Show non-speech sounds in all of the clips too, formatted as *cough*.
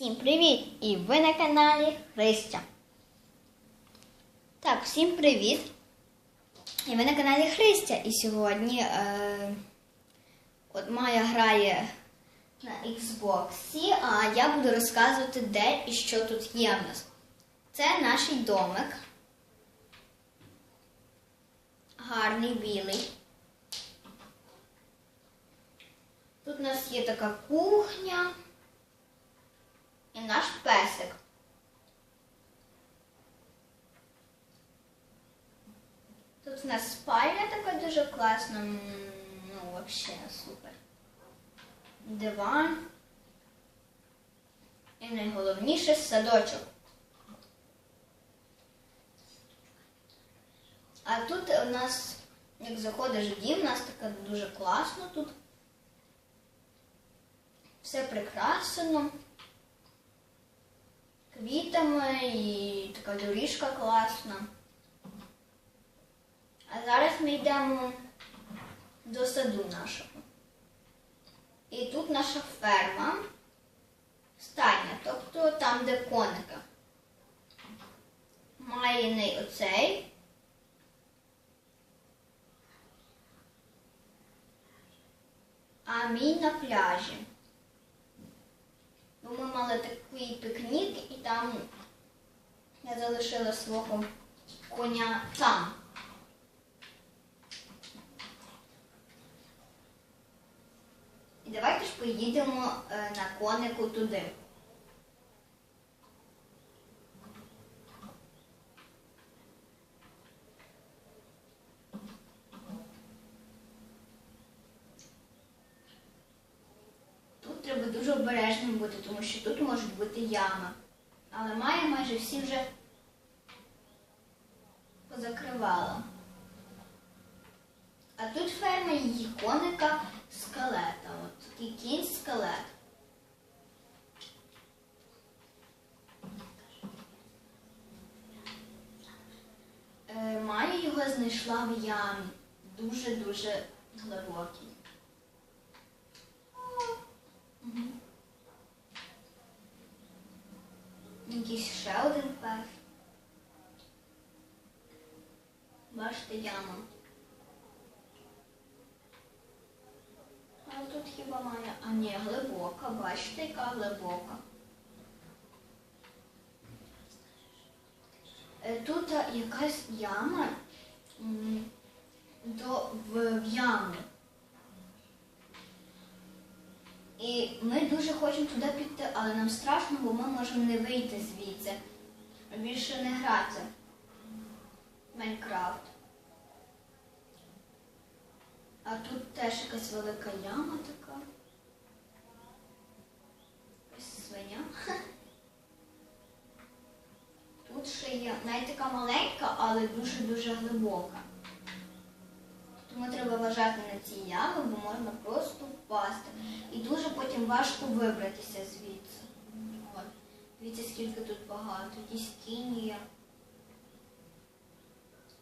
Всім привіт! І ви на каналі Христя. Так, всім привіт! І ви на каналі Христя. І сьогодні е, от Майя грає на Xbox, а я буду розказувати, де і що тут є в нас. Це наш домик. Гарний білий. Тут у нас є така кухня і наш песик. Тут у нас спальня така дуже класна. Ну, взагалі супер. Диван. І найголовніше садочок. А тут у нас, як заходиш в дім, у нас така дуже класно тут. Все прикрашено квітами і така доріжка класна. А зараз ми йдемо до саду нашого. І тут наша ферма, стайня, тобто там, де коника. Має не оцей. А мій на пляжі. Бо ми мали такий пікнік і там я залишила свого коня там. І давайте ж поїдемо е, на конику туди. Тут дуже обережним бути, тому що тут можуть бути ями. Але Майя майже всі вже позакривала. А тут ферма її коника скелета. От такий кінь скелет. Е, Майя його знайшла в ямі. Дуже-дуже глибокій. Якийсь ще один пес. Бачите яму. А тут хіба має. А ні, глибока, бачите, яка глибока. Е, Тут якась яма в, в яму. І ми дуже хочемо туди піти, але нам страшно, бо ми можемо не вийти звідси. Більше не грати Майнкрафт. А тут теж якась велика яма така. Ось свиня. *laughs* Тут ще є навіть така маленька, але дуже-дуже глибока. Тому треба вважати на ці ями, бо можна просто впасти. Дуже потім важко вибратися звідси. Дивіться, скільки тут багато. Є.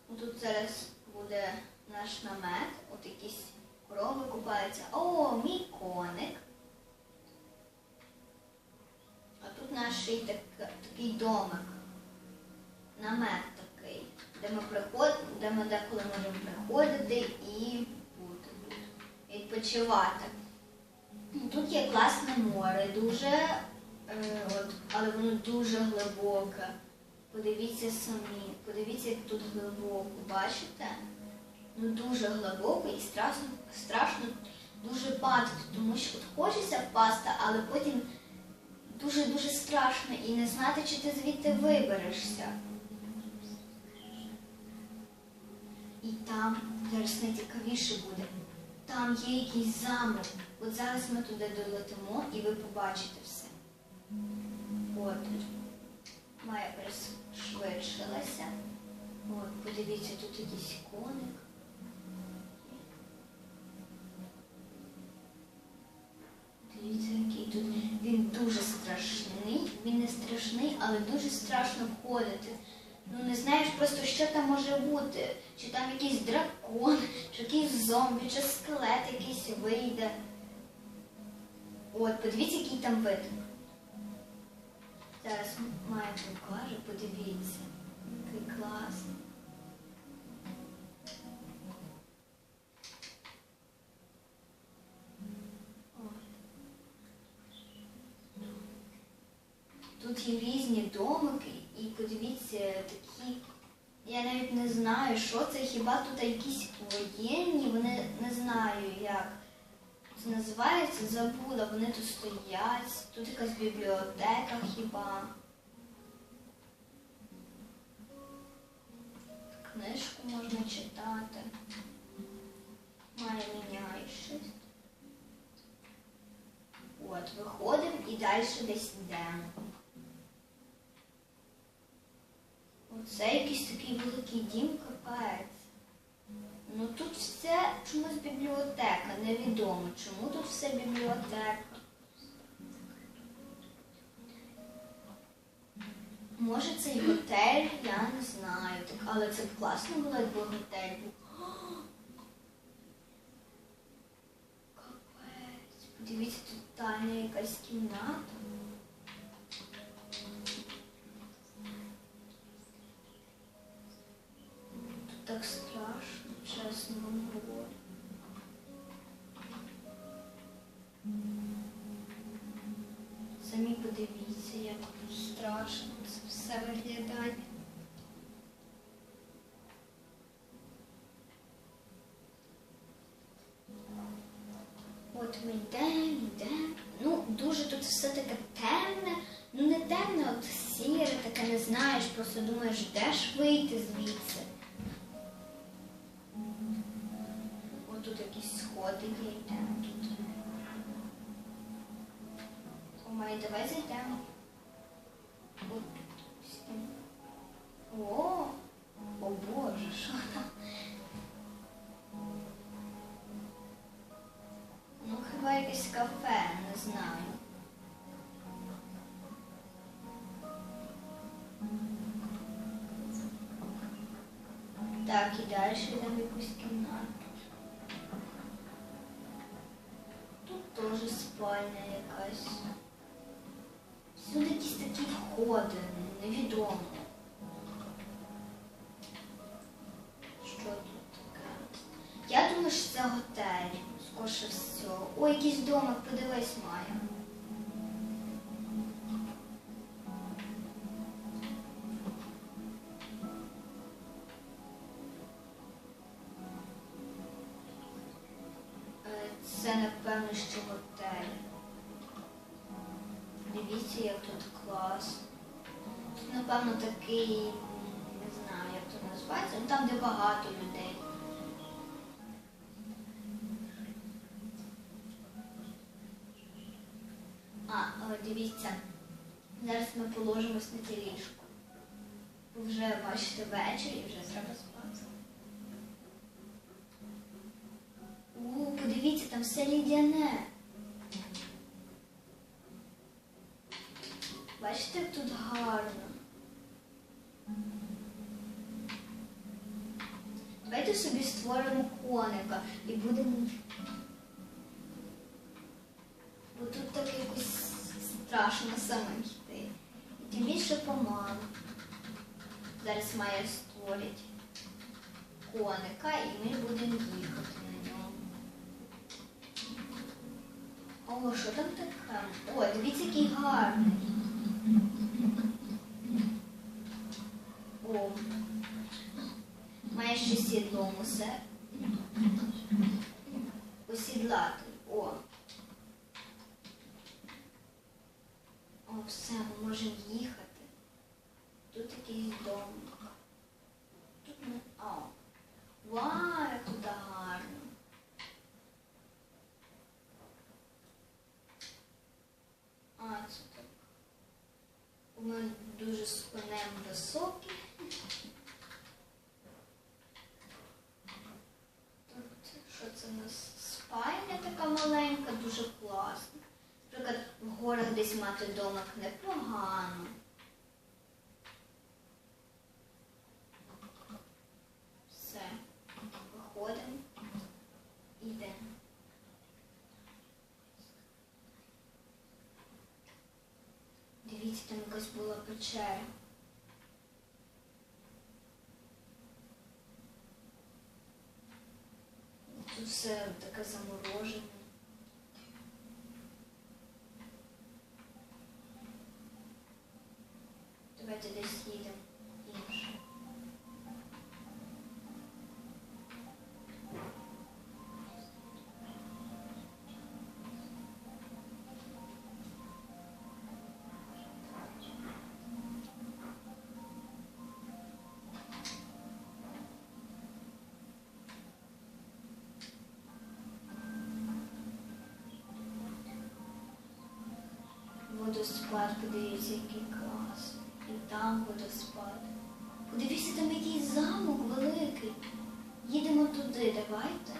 Ну, Тут зараз буде наш намет, от якісь корови купаються. О, мій коник. А тут наш так- такий домик. Намет такий, де ми приход... де ми деколи можемо приходити і бути відпочивати. Тут є класне море, дуже, е, от, але воно дуже глибоке. Подивіться самі, подивіться, як тут глибоко, бачите? Ну дуже глибоко і страшно, страшно дуже падати, тому що от хочеться впасти, але потім дуже-дуже страшно і не знати, чи ти звідти виберешся. І там зараз найцікавіше буде. Там є якийсь замок. От зараз ми туди долетимо і ви побачите все. От. Майя пришвидшилася. От, подивіться, тут якийсь коник. Дивіться, який тут. Він дуже страшний. Він не страшний, але дуже страшно входити. Ну не знаєш просто, що там може бути. Чи там якийсь дракон, чи якийсь зомбі, чи скелет якийсь вийде. От, подивіться, який там вид. Зараз Майя покаже, подивіться. Який класний. Тут є різні домики, подивіться такі. Я навіть не знаю, що це, хіба тут якісь воєнні, вони не знаю як це називається, забула, вони тут стоять, тут якась бібліотека хіба. Книжку можна читати. Має міняє щось. От, виходимо і далі десь йдемо. Оце якийсь такий великий дім капець. Ну тут все чомусь бібліотека, невідомо, чому тут все бібліотека. Може це і готель, я не знаю. Так, але це б класно було, якби готель був. *gasps* Капець. Подивіться, тут тайна якась кімната. Тут так страшно, чесно вам говорю. Самі подивіться, як тут страшно це все виглядає. От ми йдемо, йдемо. Ну, дуже тут все таке темне. Ну не темне, от сіре, таке не знаєш, просто думаєш, де ж вийти звідси. Давай зайдемо. От тут. О, о Боже, що там? Ну, хіба якесь кафе, не знаю. Так, і далі йдемо в якусь кімнату. Тут теж спальня якась. Всюди якісь такі входи, невідомо. Що тут таке? Я думаю, що це готель, скорше всього. Ой, якийсь домик, подивись, Майя. Е, Це, напевно, що готель. Дивіться, як тут клас. Напевно, такий, не знаю, як це називається, ну там, де багато людей. А, дивіться, зараз ми положимось на ті ліжко. Вже бачите вечір і вже треба спати. У, подивіться, там все лідяне. Бачите, як тут гарно. Давайте собі створимо коника і будемо. Бо тут так якось страшно самим йти. І тим більше помалу. Зараз має створить коника і ми будемо їхати на ньому. О, що там таке? О, дивіться, який гарний. О, має ще сідло мусе. Осідлати. О. О, все, ми можемо їхати. Тут якийсь домик. Тут ми. О. Вау, як тут гарно. А, це так. Мене дуже спинем високий. Так, це що це у нас спальня така маленька, дуже класна. Наприклад, в горах десь мати домик непогано. Все. Виходимо. Йдемо. Подивіться, там якась була печера. Тут все таке заморожене. Давайте десь їдемо інше. Водоспад, подивіться, який клас. Там водоспад. Подивіться, там якийсь замок великий. Їдемо туди, давайте.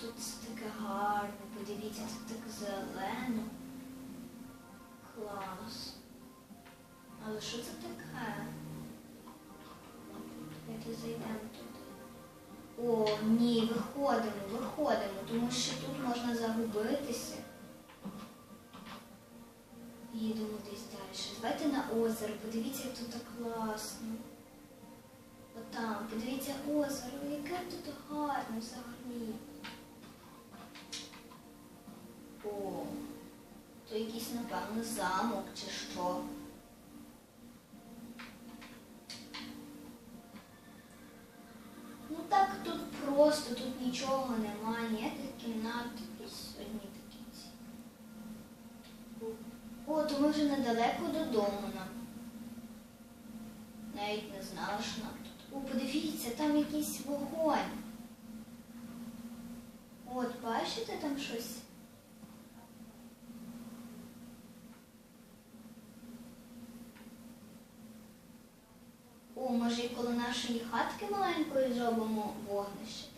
Тут все таке гарне, подивіться, тут так зелено. Але що це таке? Давайте зайдемо туди. О, ні, виходимо, виходимо, тому що тут можна загубитися. Їдемо десь далі. Давайте на озеро, подивіться, як тут так класно. Отам, подивіться озеро, яке тут гарне взагалі. О, то якийсь, напевно, замок чи що. Просто, тут нічого немає, ніяких кімнат, одні такі ці. О, то ми вже недалеко додому нам. Навіть не знала, що нам тут. О, подивіться, там якийсь вогонь. От, бачите там щось? О, може і коло нашої хатки маленької зробимо вогнище.